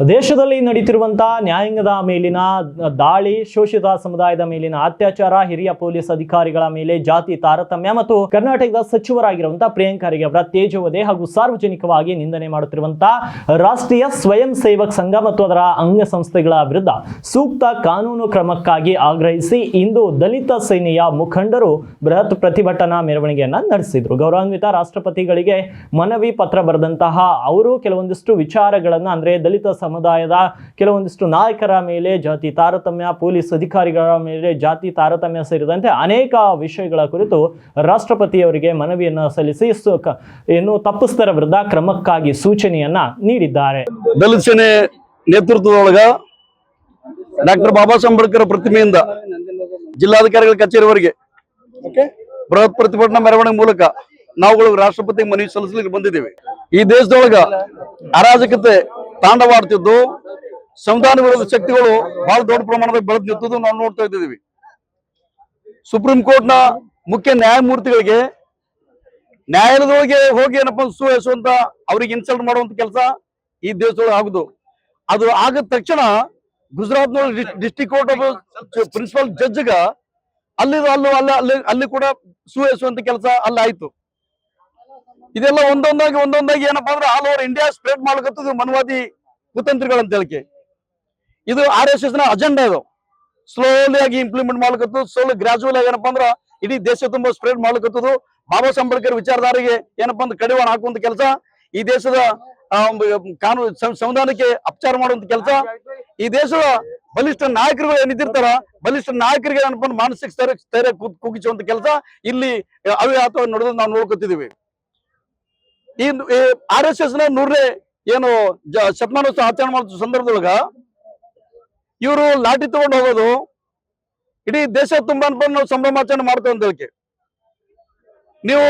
ದೇಶದಲ್ಲಿ ನಡೀತಿರುವಂತಹ ನ್ಯಾಯಾಂಗದ ಮೇಲಿನ ದಾಳಿ, ಶೋಷಿತ ಸಮುದಾಯದ ಮೇಲಿನ ಅತ್ಯಾಚಾರ, ಹಿರಿಯ ಪೊಲೀಸ್ ಅಧಿಕಾರಿಗಳ ಮೇಲೆ ಜಾತಿ ತಾರತಮ್ಯ ಮತ್ತು ಕರ್ನಾಟಕದ ಸಚಿವರಾಗಿರುವಂತಹ ಪ್ರಿಯಾಂಕ್ ಖರ್ಗೆ ಅವರ ತೇಜೋವಧೆ ಹಾಗೂ ಸಾರ್ವಜನಿಕವಾಗಿ ನಿಂದನೆ ಮಾಡುತ್ತಿರುವಂತಹ ರಾಷ್ಟ್ರೀಯ ಸ್ವಯಂ ಸೇವಕ್ ಸಂಘ ಮತ್ತು ಅದರ ಅಂಗಸಂಸ್ಥೆಗಳ ವಿರುದ್ಧ ಸೂಕ್ತ ಕಾನೂನು ಕ್ರಮಕ್ಕಾಗಿ ಆಗ್ರಹಿಸಿ ಇಂದು ದಲಿತ ಸೇನೆಯ ಮುಖಂಡರು ಬೃಹತ್ ಪ್ರತಿಭಟನಾ ಮೆರವಣಿಗೆಯನ್ನ ನಡೆಸಿದ್ರು. ಗೌರವಾನ್ವಿತ ರಾಷ್ಟ್ರಪತಿಗಳಿಗೆ ಮನವಿ ಪತ್ರ ಬರೆದಂತಹ ಅವರು ಕೆಲವೊಂದಿಷ್ಟು ವಿಚಾರಗಳನ್ನ ಅಂದ್ರೆ ದಲಿತ ಸಮುದಾಯದ ಕೆಲವೊಂದಿಷ್ಟು ನಾಯಕರ ಮೇಲೆ ಜಾತಿ ತಾರತಮ್ಯ ಪೊಲೀಸ್ ಅಧಿಕಾರಿಗಳ ಮೇಲೆ ಜಾತಿ ತಾರತಮ್ಯ ಸೇರಿದಂತೆ ಅನೇಕ ವಿಷಯಗಳ ಕುರಿತು ರಾಷ್ಟ್ರಪತಿಯವರಿಗೆ ಮನವಿಯನ್ನು ಸಲ್ಲಿಸಿ ಏನು ತಪ್ಪಿಸ್ತರ ವಿರುದ್ಧ ಕ್ರಮಕ್ಕಾಗಿ ಸೂಚನೆಯನ್ನ ನೀಡಿದ್ದಾರೆ. ದಲಿತ ಸೇನೆ ನೇತೃತ್ವದೊಳಗ ಡಾಕ್ಟರ್ ಬಾಬಾ ಸಾಹೇಬ್ ಅಂಬೇಡ್ಕರ್ ಪ್ರತಿಮೆಯಿಂದ ಜಿಲ್ಲಾಧಿಕಾರಿಗಳ ಕಚೇರಿವರೆಗೆ ಬೃಹತ್ ಪ್ರತಿಭಟನಾ ಮೆರವಣಿಗೆ ಮೂಲಕ ನಾವುಗಳು ರಾಷ್ಟ್ರಪತಿ ಮನವಿ ಸಲ್ಲಿಸಲಿಕ್ಕೆ ಬಂದಿದ್ದೇವೆ. ಈ ದೇಶದೊಳಗ ಅರಾಜಕತೆ ತಾಂಡವಾಡ್ತಿದ್ದು. ಸಂವಿಧಾನ ವಿರೋಧ ಶಕ್ತಿಗಳು ಬಹಳ ದೊಡ್ಡ ಪ್ರಮಾಣದಲ್ಲಿ ಬೆಳೆದು ನಿಂತದ್ದು ನಾವು ನೋಡ್ತಾ ಇದ್ದೀವಿ. ಸುಪ್ರೀಂ ಕೋರ್ಟ್ನ ಮುಖ್ಯ ನ್ಯಾಯಮೂರ್ತಿಗಳಿಗೆ ನ್ಯಾಯಾಲಯದೊಳಗೆ ಹೋಗಿ ಏನಪ್ಪ ಅಂತ ಅವ್ರಿಗೆ ಇನ್ಸಲ್ಟ್ ಮಾಡುವಂತ ಕೆಲಸ ಈ ದೇಶದೊಳಗೆ ಆಗುದು. ಅದು ಆಗದ ತಕ್ಷಣ ಗುಜರಾತ್ನೊಳಗೆ ಡಿಸ್ಟಿಕ್ ಕೋರ್ಟ್ ಆಫ್ ಪ್ರಿನ್ಸಿಪಲ್ ಜಡ್ಜ್ಗ ಅಲ್ಲಿ ಅಲ್ಲೂ, ಅಲ್ಲ, ಅಲ್ಲಿ ಅಲ್ಲಿ ಕೂಡ ಸುವಹಿಸುವಂತ ಕೆಲಸ ಅಲ್ಲಿ ಆಯ್ತು. ಇದೆಲ್ಲ ಒಂದೊಂದಾಗಿ ಒಂದೊಂದಾಗಿ ಏನಪ್ಪಾ ಅಂದ್ರೆ ಆಲ್ ಓವರ್ ಇಂಡಿಯಾ ಸ್ಪ್ರೆಡ್ ಮಾಡ್ಕತ್ತದು ಮನವಾದಿ ಅಂತ ಹೇಳಿಕೆ. ಇದು ಆರ್ ಎಸ್ ಎಸ್ನ ಅಜೆಂಡಾ ಇದು. ಸ್ಲೋಲಿ ಆಗಿ ಇಂಪ್ಲಿಮೆಂಟ್ ಮಾಡ್ಕತ್ತು ಸ್ಲೋಲಿ ಗ್ರಾಜುವಲ್ ಆಗಿ ಏನಪ್ಪಾ ಅಂದ್ರ ಇಡೀ ದೇಶ ತುಂಬಾ ಸ್ಪ್ರೆಡ್ ಮಾಡ್ಕತ್ತದು ಬಾಬಾ ಸಾಹೇಬ್ ವಿಚಾರಧಾರಿಗೆ ಏನಪ್ಪಾ ಅಂದ್ರೆ ಕಡಿವಾಣ ಹಾಕುವಂತ ಕೆಲಸ. ಈ ದೇಶದ ಕಾನೂನು ಸಂವಿಧಾನಕ್ಕೆ ಅಪಚಾರ ಮಾಡುವಂತ ಕೆಲಸ. ಈ ದೇಶದ ಬಲಿಷ್ಠ ನಾಯಕರುಗಳು ಏನಿದ್ದಿರ್ತಾರ, ಬಲಿಷ್ಠ ನಾಯಕರಿಗೆ ಏನಪ್ಪ ಮಾನಸಿಕ ಸ್ಥೈರ್ಯ ಸ್ಥೈರ್ಯ ಕುಗ್- ಕುಗ್ಗಿಸುವಂತ ಕೆಲಸ. ಇಲ್ಲಿ ಅವ್ಯಾತವಾಗಿ ನೋಡಿದ್ರೆ ನಾವು ನೋಡ್ಕೊತಿದೀವಿ ಈ ಆರ್ ಎಸ್ ಎಸ್ನ ನೂರನೇ ಏನು ಶತಮಾನೋತ್ಸವ ಆಚರಣೆ ಮಾಡೋ ಸಂದರ್ಭದೊಳಗ ಇವರು ಲಾಠಿ ತಗೊಂಡು ಹೋಗೋದು, ಇಡೀ ದೇಶ ತುಂಬಾ ಅನ್ಕೊಂಡು ನಾವು ಸಂಭ್ರಮಾಚರಣೆ ಮಾಡ್ತೇವೆ ಅಂತ ಹೇಳಿಕೆ. ನೀವು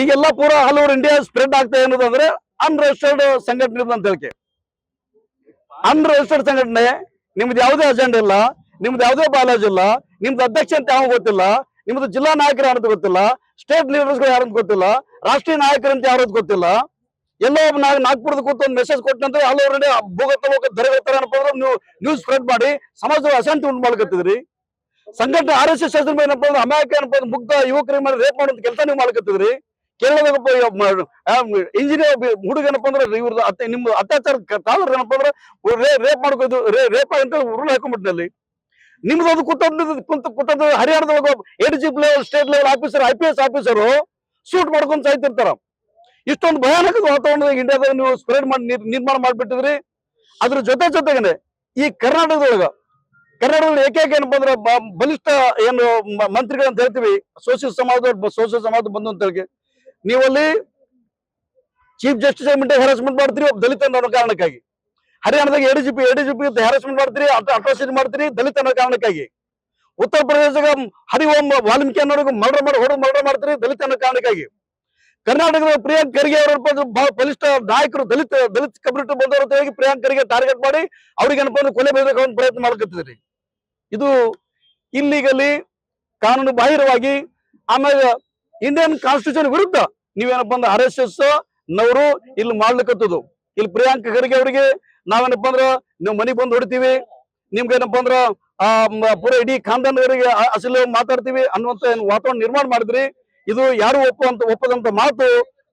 ಈಗೆಲ್ಲ ಪೂರ ಆಲ್ ಓವರ್ ಇಂಡಿಯಾ ಸ್ಪ್ರೆಡ್ ಆಗ್ತಾ ಅನ್ನೋದಂದ್ರೆ ಅನ್ರಿಜಿಸ್ಟರ್ಡ್ ಸಂಘಟನೆ ಅಂತ ಹೇಳಿಕೆ. ಅನ್ರಿಜಿಸ್ಟರ್ಡ್ ಸಂಘಟನೆ, ನಿಮ್ದು ಯಾವುದೇ ಅಜೆಂಡಾ ಇಲ್ಲ, ನಿಮ್ದು ಯಾವುದೇ ಬಾಲಾಜಿ ಇಲ್ಲ, ನಿಮ್ದು ಅಧ್ಯಕ್ಷ ಅಂತ ಯಾವ ಗೊತ್ತಿಲ್ಲ, ನಿಮ್ದು ಜಿಲ್ಲಾ ನಾಯಕರು ಯಾರಂತ ಗೊತ್ತಿಲ್ಲ ಸ್ಟೇಟ್ ಲೀಡರ್ಸ್ಗಳು ಯಾರಂತ ಗೊತ್ತಿಲ್ಲ ರಾಷ್ಟ್ರೀಯ ನಾಯಕರು ಅಂತ ಯಾರು ಅಂತ ಗೊತ್ತಿಲ್ಲ. ಎಲ್ಲೋ ಒಬ್ಬ ನಾ ನಾಗ್ಪುರದ ಕೂತು ಒಂದು ಮೆಸೇಜ್ ಕೊಟ್ಟಂತ ಆಲ್ ಓವರ್ ಇಂಡಿಯಾ ಭೂಗತ ಲೋಕ ದರಗತ್ತಾರೆ ಅನ್ಕೊಂಡ್ರೆ ನೀವು ನ್ಯೂಸ್ ಸ್ಪ್ರೆಡ್ ಮಾಡಿ ಸಮಾಜದ ಅಶಾಂತಿ ಉಂಟು ಮಾಡ್ಕತ್ತಿದ್ರಿ ಸಂಘಟನೆ ಆರ್ ಎಸ್ ಎಸ್ ಹೆಸರು ಏನಪ್ಪ ಅಂದ್ರೆ ಅಮೆರಿಕ ಏನಪ್ಪ ಮುಗ್ಧ ಯುವಕರ ಮೇಲೆ ರೇಪ್ ಮಾಡುವಂತ ಕೆಲಸ ನೀವು ಮಾಡ್ಕತ್ತಿದ್ರಿ ಕೇರಳದಾಗಪ್ಪ ಇಂಜಿನಿಯರ್ ಹುಡುಗ ಏನಪ್ಪ ಅಂದ್ರೆ ಇವ್ರದ್ದು ಅತ್ತೆ ನಿಮ್ಮ ಅತ್ಯಾಚಾರ ಕಾಲರ್ ಏನಪ್ಪ ಅಂದ್ರೆ ರೇಪ್ ಮಾಡ್ಕೋದು ರೇಪ್ ಅಂತ ಉರುಳು ಹಾಕೊಂಡ್ಬಿಟ್ಟಿನಲ್ಲಿ ನಿಮ್ದು ಅದು ಕುತ್ತ ಕುಂತ ಹರಿಯಾಣದ ಒಬ್ಬ ADG level state level officer I P S officer shoot ಮಾಡ್ಕೊಂಡು ಸಾಯ್ತಿರ್ತಾರ. ಇಷ್ಟೊಂದು ಭಯಾನಕ ವಾತಾವರಣದಾಗ ಇಂಡಿಯಾದಾಗ ನೀವು ಸ್ಪ್ರೆಡ್ ಮಾಡಿ ನಿರ್ಮಾಣ ಮಾಡ್ಬಿಟ್ಟಿದ್ರಿ. ಅದ್ರ ಜೊತೆ ಜೊತೆಗೇನೆ ಈ ಕರ್ನಾಟಕದೊಳಗ, ಕರ್ನಾಟಕದಲ್ಲಿ ಏಕೈಕ ಏನಪ್ಪ ಅಂದ್ರೆ ಬಲಿಷ್ಠ ಏನು ಅಂತ ಹೇಳ್ತೀವಿ ಸೋಷಿಯಲ್ ಸಮಾಜ ಸೋಷಿಯಲ್ ಸಮಾಜ ಬಂದು ಅಂತ ಹೇಳಿ. ನೀವಲ್ಲಿ ಚೀಫ್ ಜಸ್ಟಿಸ್ ಮಿಂಟೆ ಹ್ಯಾರಸ್ಮೆಂಟ್ ಮಾಡ್ತೀರಿ, ಒಬ್ಬ ದಲಿತ ಅನ್ನೋ ಕಾರಣಕ್ಕಾಗಿ. ಹರಿಯಾಣದಾಗ ADGP D G P A D G P harassment ಮಾಡ್ತೀರಿ ಅಟ್ರಾಸಿಟಿ ಮಾಡ್ತೀರಿ, ದಲಿತ ಅನ್ನೋ ಕಾರಣಕ್ಕಾಗಿ. ಉತ್ತರ ಪ್ರದೇಶದಾಗ ಹರಿಓಂ ವಾಲ್ಮೀಕಿ ಅನ್ನೋರಿಗೆ ಮರ್ಡರ್ ಮಾಡಿ, ಹೊಡೆದು ಮರ್ಡರ್ ಮಾಡ್ತೀರಿ ದಲಿತ ಅನ್ನೋ ಕಾರಣಕ್ಕಾಗಿ. ಕರ್ನಾಟಕದ ಪ್ರಿಯಾಂಕ್ ಖರ್ಗೆ ಅವರ ಬಲಿಷ್ಠ ನಾಯಕರು ದಲಿತ ದಲಿತ ಕಮ್ಯುನಿಟಿ ಬಂದವರ ಹೇಳಿ ಪ್ರಿಯಾಂಕ್ ಖರ್ಗೆ ಟಾರ್ಗೆಟ್ ಮಾಡಿ ಅವ್ರಿಗೆ ಏನಪ್ಪ ಕೊಲೆ ಬೇಕು ಅಂತ ಪ್ರಯತ್ನ ಮಾಡ್ಕೊತಿದ್ರಿ ಇದು ಇಲ್ಲಿಗಲ್ಲಿ ಕಾನೂನು ಬಾಹಿರವಾಗಿ ಆಮೇಲೆ ಇಂಡಿಯನ್ ಕಾನ್ಸ್ಟಿಟ್ಯೂಷನ್ ವಿರುದ್ಧ ನೀವೇನಪ್ಪ ಅಂದ್ರೆ ಆರ್ ಎಸ್ ಎಸ್ ನವರು ಇಲ್ಲಿ ಮಾಡ್ಲಿಕ್ಕತ್ತದು ಇಲ್ಲಿ ಪ್ರಿಯಾಂಕ್ ಖರ್ಗೆ ಅವರಿಗೆ ನಾವೇನಪ್ಪ ಅಂದ್ರ ನೀವು ಮನೆಗೆ ಬಂದು ಹೊಡಿತೀವಿ ನಿಮ್ಗೆ ಏನಪ್ಪ ಅಂದ್ರ ಆ ಪೂರ ಇಡೀ ಖಾನ್ದಾನವರಿಗೆ ಅಸಲು ಮಾತಾಡ್ತೀವಿ ಅನ್ನುವಂತ ವಾತಾವರಣ ನಿರ್ಮಾಣ ಮಾಡಿದ್ರಿ. ಇದು ಯಾರು ಒಪ್ಪುವಂತ ಒಪ್ಪದಂತ ಮಾತು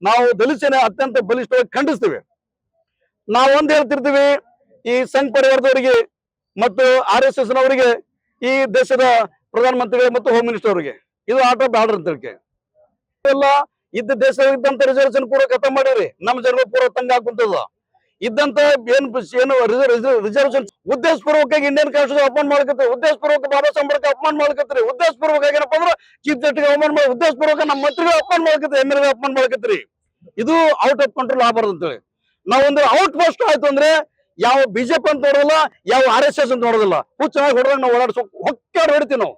ನಾವು ದಲಿತ ಅತ್ಯಂತ ಬಲಿಷ್ಠವಾಗಿ ಖಂಡಿಸ್ತೀವಿ. ನಾವು ಒಂದ್ ಹೇಳ್ತಿರ್ತೀವಿ, ಈ ಸಂಘ ಪರಿವಾರದವರಿಗೆ ಮತ್ತು ಆರ್ ಎಸ್ ಎಸ್ ನವರಿಗೆ ಈ ದೇಶದ ಪ್ರಧಾನಮಂತ್ರಿಗಳು ಮತ್ತು ಹೋಮ್ ಮಿನಿಸ್ಟರ್ ಅವರಿಗೆ. ಇದು ಆಟ ಆಫ್ ಅಂತ ಹೇಳಿಕೆ. ಇದ್ದ ದೇಶ ಇದ್ದಂತ ರಿಸರ್ವೇಶನ್ ಪೂರ ಕಥ ಮಾಡಿರಿ. ನಮ್ಮ ಜನರು ಪೂರ ತಂಗ ಹಾಕುಂತದ ಇದ್ದಂತ ಏನ್ ಏನೋ ರಿಸರ್ವೇಶನ್ ಉದ್ದೇಶಪೂರ್ವಕವಾಗಿ ಇಂಡಿಯನ್ ಕಾನ್ಸ್ಟಿಟ್ಯೂಷನ್ ಅಪಮಾನ ಮಾಡ್ಕತ್ರಿ. ಉದ್ದೇಶಪೂರ್ವಕ ಬಾಬಾ ಸಾಹೇಬ್ ಅಪಮಾನ ಮಾಡ್ಕತ್ರಿ. ಪೂರ್ವಕ ಏನಪ್ಪ ಅಂದ್ರೆ ಚೀಫ್ ಜಸ್ಟಿಸ್ ಅವಮಾನ ಮಾಡಿ ಉದ್ದೇಶಪೂರ್ವಕ ನಮ್ಮ ಮಂತ್ರಿಗಳು ಅಪಮಾನ ಮಾಡ್ಕತ್ತೆ ಎಂ ಎಲ್ ಅಪಮಾನ ಇದು ಔಟ್ ಆಫ್ ಕಂಟ್ರೋಲ್ ಆಗಬಾರ್ದು ನಾವು ನಾವೊಂದು ಔಟ್ ಪೋಸ್ಟ್ ಆಯ್ತು ಅಂದ್ರೆ ಯಾವ ಬಿಜೆಪಿ ಅಂತ ನೋಡೋದಿಲ್ಲ, ಯಾವ ಆರ್ ಎಸ್ ಎಸ್ ಅಂತ ನೋಡೋದಿಲ್ಲ. ಹುಚ್ಚಾಗಿ ಹೊಡೆದಾಗ ನಾವು ಓಡಾಡ್ಸೋ ಹೊಕ್ಕಾಡ್ ಹೊಡಿತೀವಿ ನಾವು.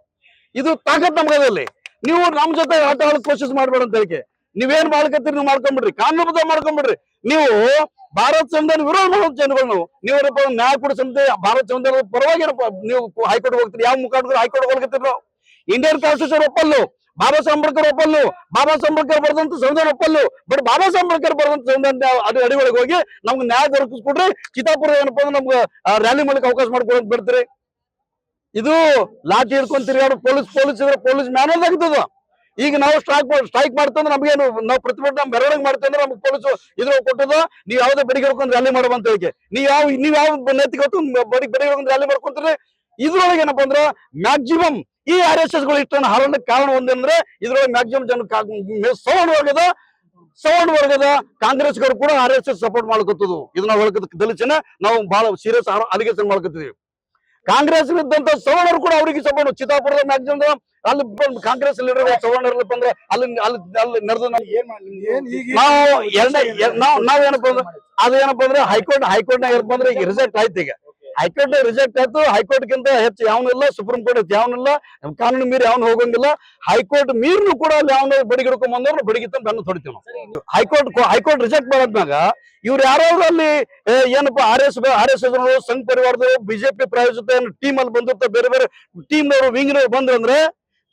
ಇದು ತಾಕತ್ ನಮ್ಗದಲ್ಲಿ ನೀವು ನಮ್ ಜೊತೆ ಆಟ ಆಡೋದು ಕೋಶಿಸ್ ಮಾಡ್ಬೇಡ ಅಂತ ಹೇಳಿಕೆ. ನೀವೇನ್ ಮಾಡ್ಕತ್ತೀರಿ, ನೀವು ಮಾಡ್ಕೊಂಡ್ಬಿಡ್ರಿ ಕಾನೂನುಬದ್ಧ ಮಾಡ್ಕೊಂಡ್ಬಿಡ್ರಿ ನೀವು ಭಾರತ ಸಂವಿಧಾನ ವಿರೋಧ ಮಾಡೋ ಜನಗಳು ನಾವು ನ್ಯಾಯ ಕೊಡೋ ಸಂಸ್ಥೆ ಭಾರತ ಸಂವಿಧಾನದ ಪರವಾಗಿ ನೀವು ಹೈಕೋರ್ಟ್ ಹೋಗ್ತೀರಿ? ಯಾವ ಮುಖಾಂತರ ಹೈಕೋರ್ಟ್ ಹೋಗ್ತೀರಿ ಇಂಡಿಯನ್ ಕಾನ್ಸ್ಟಿಟ್ಯೂಷನ್ ಒಪ್ಪಲ್ಲು, ಬಾಬಾ ಸಾಹೇಬ್ ಒಪ್ಪಲ್ಲು, ಬಾಬಾ ಸಾಹೇಬ್ ಅಂಬೇಡ್ಕರ್ ಬರೆದಂತ ಸಂವಿಧಾನ ಒಪ್ಪಲ್ಲು ಬಟ್ ಬಾಬಾ ಸಾಹೇಬ್ ಬರೆದಂತ ಸಂವಿಧಾನ ಅದು ಅಡಿಗಳಿಗೆ ಹೋಗಿ ನಮ್ಗೆ ನ್ಯಾಯ ದೊರಕಿಸ್ಕೊಡ್ರಿ. ಚಿತಾಪುರ ಏನಪ್ಪಾ ಅಂದ್ರೆ ನಮ್ಗೆ ರ್ಯಾಲಿ ಮಾಡ್ಲಿಕ್ಕೆ ಅವಕಾಶ ಮಾಡ್ಕೊಳಕ್ ಬಿಡ್ತೀರಿ. ಇದು ಲಾಠಿ ಹಿಡ್ಕೊಂಡ್ ತಿರುಗಾಡು ಪೊಲೀಸ್ ಪೊಲೀಸ್ ಇದ್ರೆ ಪೊಲೀಸ್ ಮ್ಯಾನೇಜ್ ಆಗ್ತದ. ಈಗ ನಾವು ಸ್ಟ್ರೈಕ್ ಸ್ಟ್ರೈಕ್ ಮಾಡ್ತಂದ್ರೆ ನಮ್ಗೇನು ನಾವು ಪ್ರತಿಭಟನೆ ಮೆರವಣಿಗೆ ಮಾಡ್ತಂದ್ರೆ ನಮ್ಗೆ ಪೊಲೀಸ್ ಇದ್ರ ಕೊಟ್ಟದ ನೀವು ಯಾವ್ದೇ ಬೆಡಿಗೆ ಹಿಡ್ಕೊಂಡು ರ್ಯಾಲಿ ಮಾಡುವಂತ ಹೇಳಿಕೆ ನೀವ್ ಯಾವ ನೀವ್ ಯಾವ ನೈತಿಕ ಬಡಿ, ಬೆಡಿಗೆ ಹಿಡ್ಕೊಂಡು ರ್ಯಾಲಿ ಮಾಡ್ಕೊಂತಾರೆ? ಇದ್ರೊಳಗೆ ಏನಪ್ಪಾ ಅಂದ್ರೆ ಮ್ಯಾಕ್ಸಿಮಮ್ ಈ ಆರ್ ಎಸ್ ಎಸ್ಗಳು ಇಷ್ಟನ್ನು ಹರಡಕ್ಕೆ ಕಾರಣ ಒಂದಂದ್ರೆ ಇದ್ರೊಳಗೆ ಮ್ಯಾಕ್ಸಿಮಮ್ ಜನ ಸೌಂಡ್ ವರ್ಗದ ಸೌಂಡ್ ವರ್ಗದ ಕಾಂಗ್ರೆಸ್ ಕಾಂಗ್ರೆಸ್ಗರು ಕೂಡ ಆರ್ ಎಸ್ ಎಸ್ ಸಪೋರ್ಟ್ ಮಾಡ್ಕೊತದ್ದು ಇದನ್ನ ಒಳಗದ ದಲಿತ ಜನ ನಾವು ಬಹಳ ಸೀರಿಯಸ್ ಅಲಿಗೇಷನ್ ಮಾಡ್ಕೊತಿದೀವಿ ಕಾಂಗ್ರೆಸ್ ಇದ್ದಂತ ಸವರ್ಣರು ಕೂಡ ಅವರಿಗೆ ಸಪೋರ್ಟ್ ಚಿತ್ತಾಪುರದ ಮ್ಯಾಕ್ಸಿಮಮ್ ಅಲ್ಲಿ ಬಂದ್ ಕಾಂಗ್ರೆಸ್ ಲೀಡರ್ ತಗೊಂಡಿರ್ಲಪ್ಪ ಅಂದ್ರೆ ಅಲ್ಲಿ ಅಲ್ಲಿ ಅಲ್ಲಿ ನಡೆದು ನಾವು ಎರಡನೇ ನಾವು ನಾವೇನಪ್ಪ ಅಂದ್ರೆ ಅದೇನಪ್ಪ ಅಂದ್ರೆ ಹೈಕೋರ್ಟ್ ಹೈಕೋರ್ಟ್ ನಾಗ ಏನಪ್ಪ ಅಂದ್ರೆ ಈಗ ರಿಜೆಕ್ಟ್ ಆಯ್ತು ಈಗ. ಹೈಕೋರ್ಟ್ ರಿಜೆಕ್ಟ್ ಆಯ್ತು. ಹೈಕೋರ್ಟ್ ಗಿಂತ ಹೆಚ್ಚು ಯಾವನಿಲ್ಲ ಸುಪ್ರೀಂ ಕೋರ್ಟ್ ಯಾವನಿಲ್ಲ ಕಾನೂನು ಮೀರಿ ಯಾವನು ಹೋಗಂಗಿಲ್ಲ. ಹೈಕೋರ್ಟ್ ಮೀರ್ನು ಕೂಡ ಅಲ್ಲಿ ಯಾವನ ಬಡಿಗೆ ಹಿಡ್ಕೊಂಡ್ ಬಂದವ್ರು ಬಡಿಗೆ ತಂದು ಬೆನ್ನು ತೊಡಿತೀವಿ ನಾವು. ಹೈಕೋರ್ಟ್ ಹೈಕೋರ್ಟ್ ರಿಜೆಕ್ಟ್ ಮಾಡಿದ್ಮ್ಯಾಗ ಇವ್ರು ಯಾರಾದ್ರೂ ಅಲ್ಲಿ ಏನಪ್ಪ R S R S S Sangh ಪರಿವಾರದವರು BJP ಪ್ರಾಯೋಜಿತ ಟೀಮ್ ಅಲ್ಲಿ ಬಂದಿರ್ತ ಬೇರೆ ಬೇರೆ ಟೀಮ್ ನವರು ವಿಂಗ್ ನವರು ಬಂದ್ರು ಅಂದ್ರೆ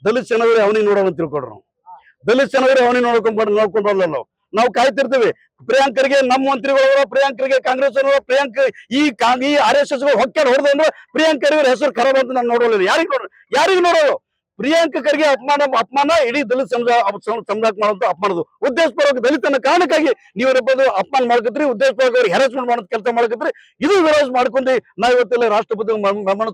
ದಲಿತ ಜನವರಿ ಅವನಿಗೆ ನೋಡೋಣ ಅಂತ ದಲಿತ ಜನವರಿ ಅವನಿಗೆ ನೋಡ್ಕೊಂಡ್ ನೋಡ್ಕೊಂಡ್ ಬರಲ್ಲ ನಾವು ನಾವು ಕಾಯ್ತಿರ್ತೀವಿ. ಪ್ರಿಯಾಂಕರಿಗೆ ನಮ್ಮ ಮಂತ್ರಿಗಳು ಪ್ರಿಯಾಂಕರಿಗೆ ಕಾಂಗ್ರೆಸ್ ಪ್ರಿಯಾಂಕ ಈ ಈ ಆರ್ ಎಸ್ ಎಸ್ ಹೊಕ್ಕಾಡ್ ಹೊಡೆದು ಅಂದ್ರೆ ಪ್ರಿಯಾಂಕರ್ ಇವ್ರ ಹೆಸರು ಖರಾಬ್ ಅಂತ ನಾನು ನೋಡೋಲ್ಲ ಯಾರಿಗ ನೋಡ್ರಿ ಯಾರಿಗ್ ನೋಡೋದು? ಪ್ರಿಯಾಂಕ ಖರ್ಗೆ ಅಪಮಾನ ಅಪಮಾನ, ಇಡೀ ದಲಿತ ಸಮುದಾಯ ಸಮುದಾಯಕ್ಕೆ ಮಾಡುವಂತ ಅಪಮಾನದು. ಉದ್ದೇಶಪೂರ್ವಕ ದಲಿತನ ಕಾರಣಕ್ಕಾಗಿ ನೀವು ಇರಬಹುದು ಅಪಮಾನ ಮಾಡ್ಕತ್ರಿ, ಉದ್ದೇಶಪೂರ್ವಕ ಅವ್ರಿಗೆ ಹೆರಾಸ್ಮೆಂಟ್ ಮಾಡೋದ್ ಕೆಲಸ ಮಾಡ್ಕತ್ರಿ. ಇದು ವಿರೋಧ ಮಾಡ್ಕೊಂಡು ನಾವ್ ಇವತ್ತೆಲ್ಲ ರಾಷ್ಟ್ರಪತಿ ಗಮನ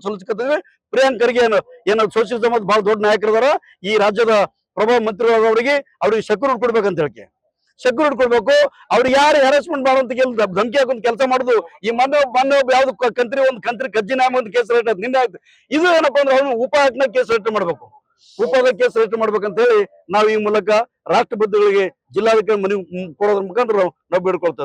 ಪ್ರಿಯಾಂಕ ಖರ್ಗೆ ಏನು ಏನು ಸೋಷಿಯಲ್ ಸಮಾಜ ಬಹಳ ದೊಡ್ಡ ನಾಯಕರಿದಾರ. ಈ ರಾಜ್ಯದ ಪ್ರಭಾವ ಮಂತ್ರಿಗಳಾದವರಿಗೆ ಅವ್ರಿಗೆ ಸೆಕ್ಯೂರಿಟಿ ಕೊಡ್ಬೇಕಂತ ಹೇಳಿ ಸೆಕ್ಯೂರಿಟಿ ಕೊಡ್ಬೇಕು ಅವ್ರು ಯಾರು ಹೆರಾಸ್ಮೆಂಟ್ ಮಾಡುವಂತ ಧಮಕಿ ಹಾಕೊಂಡ್ ಕೆಲಸ ಮಾಡುದು, ಈ ಮೊನ್ನೆ ಮೊನ್ನೆ ಯಾವ್ದು ಕಂತ್ರಿ ಒಂದು ಕಂತ್ರಿ ಕಜ್ಜಿ ನಾಮ ಒಂದು ಕೇಸ್ ರೆಟ್ ನಿನ್ನೆ ಆಯ್ತು. ಇದು ಏನಪ್ಪಾ ಅಂದ್ರೆ ಅವ್ನು ಉಪಾಯತ್ನ ಕೇಸ್ ರೇಟ್ ಮಾಡ್ಬೇಕು. ಉಪಾದ ಕೇಸ್ ರೇಟ್ ಮಾಡ್ಬೇಕಂತ ಹೇಳಿ ನಾವು ಈ ಮೂಲಕ ರಾಷ್ಟ್ರಪತಿಗಳಿಗೆ ಜಿಲ್ಲಾಧಿಕಾರಿ ಮನವಿ ಕೊಡೋದ್ರ ಮುಖಾಂತರ ನಾವು ಬೇಡ್ಕೊಳ್ತೇವೆ.